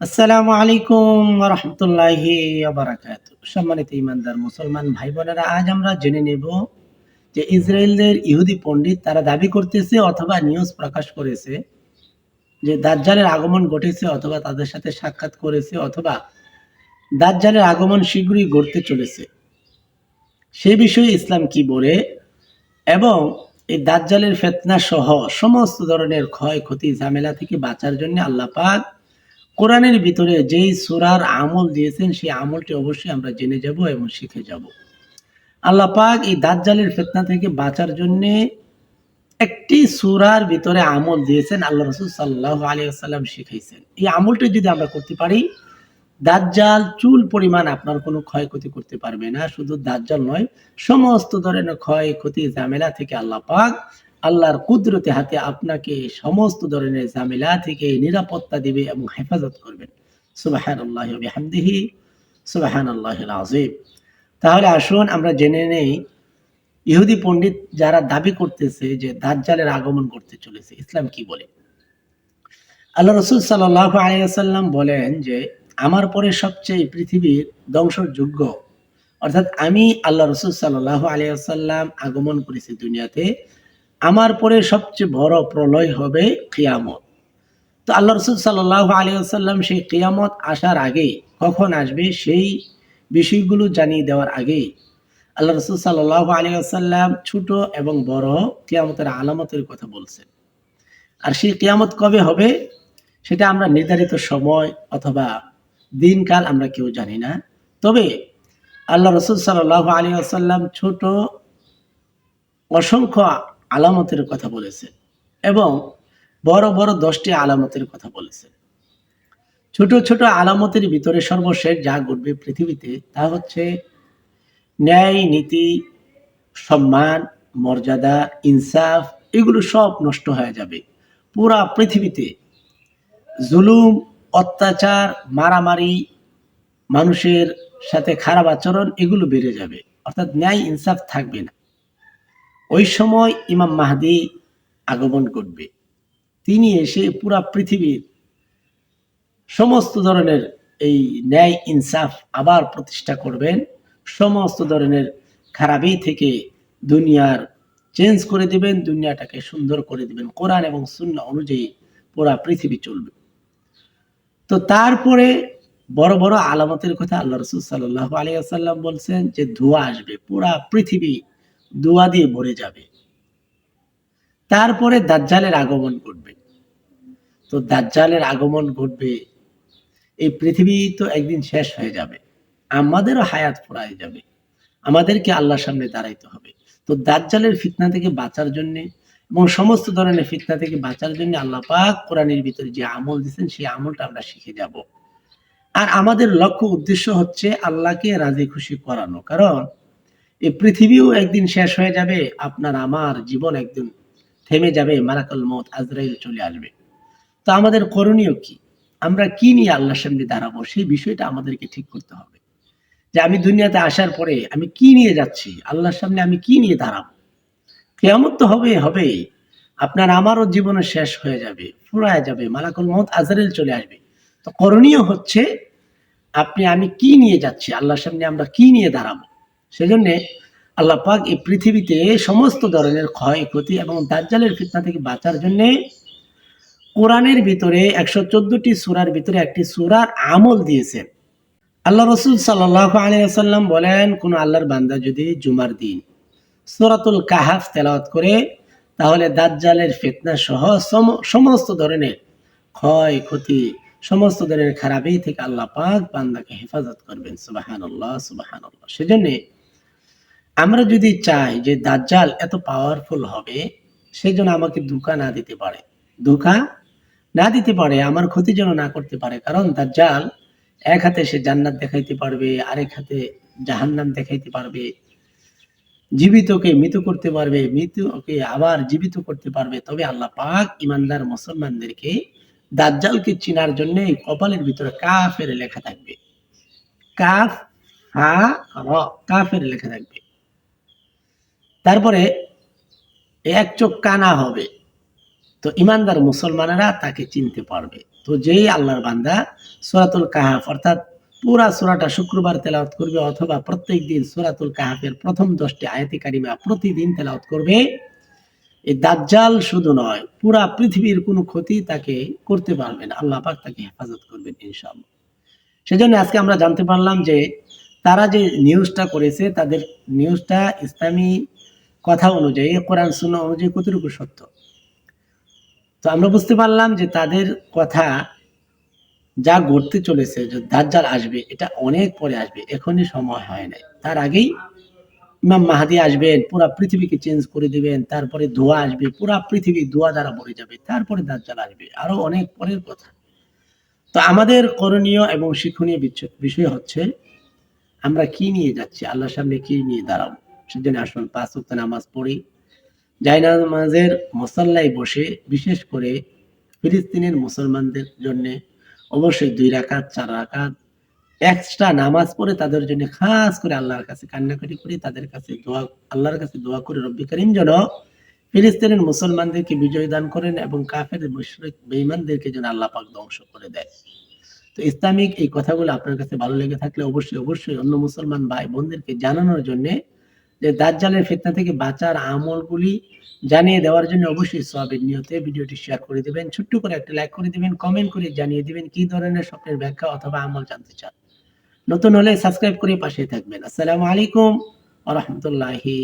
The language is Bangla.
আসসালামু আলাইকুম রহমতুল্লাহি বারাকাত সম্মানিত ইমানদার মুসলমান ভাই বোনেরা, আজ আমরা জেনে নেব যে ইসরায়েলদের ইহুদি পণ্ডিত তারা দাবি করতেছে অথবা নিউজ প্রকাশ করেছে যে দাজ্জালের আগমন ঘটেছে অথবা তাদের সাথে সাক্ষাৎ করেছে অথবা দাজ্জালের আগমন শীঘ্রই ঘটতে চলেছে। সে বিষয়ে ইসলাম কি বলে এবং এই দাজ্জালের ফেতনা সহ সমস্ত ধরনের ক্ষয়ক্ষতি, ঝামেলা থেকে বাঁচার জন্য আল্লাহ পাক কোরআনের ভিতরে যেই সুরার আমল দিয়েছেন, সেই আমলটি অবশ্যই আমরা জেনে যাব এবং শিখে যাব। আল্লাহ পাক এই দাজ্জালের ফেতনা থেকে বাঁচার জন্য একটি সুরার ভিতরে আমল দিয়েছেন, আল্লাহ রসুল সাল্লাহ আলী আসাল্লাম শিখাইছেন। এই আমলটি যদি আমরা করতে পারি, দাজ্জাল চুল পরিমাণ আপনার কোনো ক্ষয়ক্ষতি করতে পারবে না, শুধু দাজ্জাল নয়, সমস্ত ধরনের ক্ষয়ক্ষতি, ঝামেলা থেকে আল্লাহ পাক আল্লাহর কুদরতে হাতে আপনাকে সমস্ত ধরনের ঝামেলা থেকে নিরাপত্তা দিবে এবং হেফাজত করবেন সুবাহান আল্লাহ হামদিহি সুবাহান আল্লাহ আজিম তাহলে আসুন আমরা জেনে নেই, ইহুদি পণ্ডিত যারা দাবি করতেছে যে দাজ্জালের আগমন করতে চলেছে, ইসলাম কি বলে? আল্লাহ রসুল সাল্লাহ আলিয়াল্লাম বলেন যে, আমার পরে সবচেয়ে পৃথিবীর ধ্বংসযোগ্য অর্থাৎ আমি আল্লাহ রসুল সাল্লাহ আলিয়াল্লাম আগমন করেছি দুনিয়াতে আমার পরে সবচেয়ে বড় প্রলয় হবে কিয়ামত। তো আল্লাহ রসুল সাল্লাহ আলিয়াল্লাম সেই কিয়ামত আসার আগেই কখন আসবে সেই বিষয়গুলো জানিয়ে দেওয়ার আগেই আল্লাহ রসুল সাল্লাহ আলিয়াল্লাম ছোট এবং বড় কিয়ামতের আলামতের কথা বলছেন। আর সেই কিয়ামত কবে হবে সেটা আমরা নির্ধারিত সময় অথবা দিনকাল আমরা কেউ জানি না। তবে আল্লাহ রসুল সাল্লাহ আসাল্লাম ছোট, অসংখ্য আলামতের কথা বলেছেন এবং বড় বড় দশটি আলামতের কথা বলেছেন ছোট ছোট আলামতের ভিতরে সর্বশেষ যা ঘটবে পৃথিবীতে তা হচ্ছে ন্যায়, নীতি, সম্মান, মর্যাদা, ইনসাফ, এগুলো সব নষ্ট হয়ে যাবে। পুরা পৃথিবীতে জুলুম, অত্যাচার, মারামারি, মানুষের সাথে খারাপ আচরণ, এগুলো বেড়ে যাবে। অর্থাৎ ন্যায়, ইনসাফ থাকবে না। ওই সময় ইমাম মাহাদি আগমন করবে। তিনি এসে পুরা পৃথিবীর সমস্ত ধরনের এই ন্যায় ইনসাফ আবার প্রতিষ্ঠা করবেন। সমস্ত ধরনের খারাপই থেকে দুনিয়ার চেঞ্জ করে দিবেন, দুনিয়াটাকে সুন্দর করে দিবেন। কোরআন এবং শূন্য অনুযায়ী পুরা পৃথিবী চলবে। তো তারপরে বড় বড় আলামতের কথা আল্লাহ রসুল সাল্লাহ আলিয়াল্লাম বলছেন যে ধোঁয়া আসবে। পুরা পৃথিবী ধোঁয়া দিয়ে ভরে যাবে। তারপরে দাজ্জালের আগমন ঘটবে। তো দাজ্জালের আগমন ঘটবে, এই পৃথিবী তো একদিন শেষ হয়ে যাবে। আমাদেরও হায়াত ফুরাই যাবে। আমাদেরকে আল্লাহর সামনে দাঁড়াইতে হবে। তো দাজ্জালের ফিতনা থেকে বাঁচার জন্য এবং সমস্ত ধরনের ফিতনা থেকে বাঁচার জন্য আল্লাহ পাক কোরআনের ভিতরে যে আমল দিচ্ছেন সেই আমলটা আমরা শিখে যাব। আর আমাদের লক্ষ্য উদ্দেশ্য হচ্ছে আল্লাহকে রাজি খুশি করানো। কারণ এই পৃথিবীও একদিন শেষ হয়ে যাবে, আপনার আমার জীবন একদিন থেমে যাবে, মালাকাল মত আজরাইল চলে আসবে। তো আমাদের করণীয় কি? আমরা কি নিয়ে আল্লাহর সামনে দাঁড়াবো? সেই বিষয়টা আমাদেরকে ঠিক করতে হবে। যে আমি দুনিয়াতে আসার পরে আমি কি নিয়ে যাচ্ছি? আল্লাহর সামনে আমি কি নিয়ে দাঁড়াবো? কেমন তো হবে, হবেই। আপনার আমারও জীবনে শেষ হয়ে যাবে, ফুরায় যাবে, মালাকুল মত আজরাইল চলে আসবে। তো করণীয় হচ্ছে, আপনি আমি কি নিয়ে যাচ্ছি? আল্লাহর সামনে আমরা কি নিয়ে দাঁড়াবো? সেজন্যে আল্লাহ পাক এই পৃথিবীতে সমস্ত ধরনের ক্ষয়ক্ষতি এবং দাজ্জালের ফিতনা থেকে বাঁচার জন্য কোরআনের ভিতরে একশো চোদ্দটি সুরার ভিতরে একটি সুরার আমল দিয়েছেন আল্লাহ রসুল সাল্লাহ আলিয়াল্লাম বলেন, কোন আল্লাহর বান্দা যদি জুমার দিন সুরাতুল কাহাফ তেলাওয়াত করে, তাহলে দাজ্জালের ফিতনা সহ সম- সমস্ত ধরনের ক্ষয়ক্ষতি, সমস্ত ধরনের খারাপই থেকে আল্লাহ পাক বান্দাকে হেফাজত করবেন। সুবাহান আল্লাহ সুবাহান আল্লাহ সেজন্যে আমরা যদি চাই যে দাজ্জাল এত পাওয়ারফুল হবে সেই জন্য আমাকে ধোকা না দিতে পারে। ধোকা না দিতে পারে, আমার ক্ষতি যেন না করতে পারে। কারণ দাজ্জাল এক হাতে সে জান্নাত দেখাইতে পারবে, আরেক হাতে জাহান্নাম দেখাইতে পারবে। জীবিতকে মৃত করতে পারবে, মৃতকে আবার জীবিত করতে পারবে। তবে আল্লাহ পাক ইমানদার মুসলমানদেরকে দাজ্জালকে চিনার জন্য কপালের ভিতরে কাফের লেখা থাকবে। কাফ, হা, র, কাফের লেখা থাকবে। তারপরে এক চোখ কানা হবে। তো ইমানদার মুসলমানেরা তাকে চিনতে পারবে। তো যেই আল্লাহর বান্দা সূরাতুল কাহাফ, অর্থাৎ পুরা সূরাটা শুক্রবার তেলাওয়াত করবে অথবা প্রত্যেক দিন সূরাতুল কাহাফের প্রথম 10টি আয়াতে কারিমা প্রতিদিন তেলাওয়াত করবে, এই দাজ্জাল শুধু নয়, পুরা পৃথিবীর কোনো ক্ষতি তাকে করতে পারবে না। আল্লাহ পাক তাকে হেফাজত করবেন ইনশাআল্লাহ। সেজন্য আজকে আমরা জানতে পারলাম যে তারা যে নিউজটা করেছে, তাদের নিউজটা ইসলামী কথা অনুযায়ী কোরআন, সুন্নাহ অনুযায়ী কতটুকু সত্য? তো আমরা বুঝতে পারলাম যে তাদের কথা যা ঘটতে চলেছে, যে দাজ্জাল আসবে, এটা অনেক পরে আসবে, এখনই সময় হয় নাই। তার আগেই ইমাম মাহাদি আসবেন, পুরা পৃথিবীকে চেঞ্জ করে দিবেন, তারপরে ধোয়া আসবে, পুরা পৃথিবী ধোয়া দ্বারা ভরে যাবে, তারপরে দাজ্জাল আসবে, আরও অনেক পরের কথা। তো আমাদের করণীয় এবং শিক্ষণীয় বিষয় হচ্ছে, আমরা কি নিয়ে যাচ্ছি? আল্লাহর সামনে কি নিয়ে দাঁড়াবো? সেজন্য আসুন, পাঁচ ওয়াক্ত নামাজ পড়ি। জায়নামাজের মসল্লায় বসে বিশেষ করে ফিলিস্তিনের মুসলমানদের জন্য অবশ্যই দুই রাকাত, চার রাকাত এক্সট্রা নামাজ পড়ে তাদের জন্য খাস করে আল্লাহর কাছে কান্নাকাটি করে, তাদের কাছে দোয়া, আল্লাহর কাছে দোয়া করে। রব্বি করিম যেন ফিলিস্তিনের মুসলমানদেরকে বিজয় দান করেন এবং কাফের মুশরিক, বেঈমানদেরকে যেন আল্লাহ পাক ধ্বংস করে দেয়। তো ইসলামিক এই কথাগুলো আপনার কাছে ভালো লেগে থাকলে অবশ্যই অবশ্যই অন্য মুসলমান ভাই বোনদেরকে জানানোর জন্য যে দাজ্জালের ফিতনা থেকে বাঁচার আমলগুলি জানিয়ে দেওয়ার জন্য অবশ্যই সবের নিয়তে ভিডিওটি শেয়ার করে দেবেন। ছোট্ট করে একটা লাইক করে দেবেন কমেন্ট করে জানিয়ে দেবেন কি ধরনের স্বপ্নের ব্যাখ্যা অথবা আমল জানতে চান। নতুন হলে সাবস্ক্রাইব করে পাশে থাকবেন। আসসালামু আলাইকুম আ রহমতুল্লাহি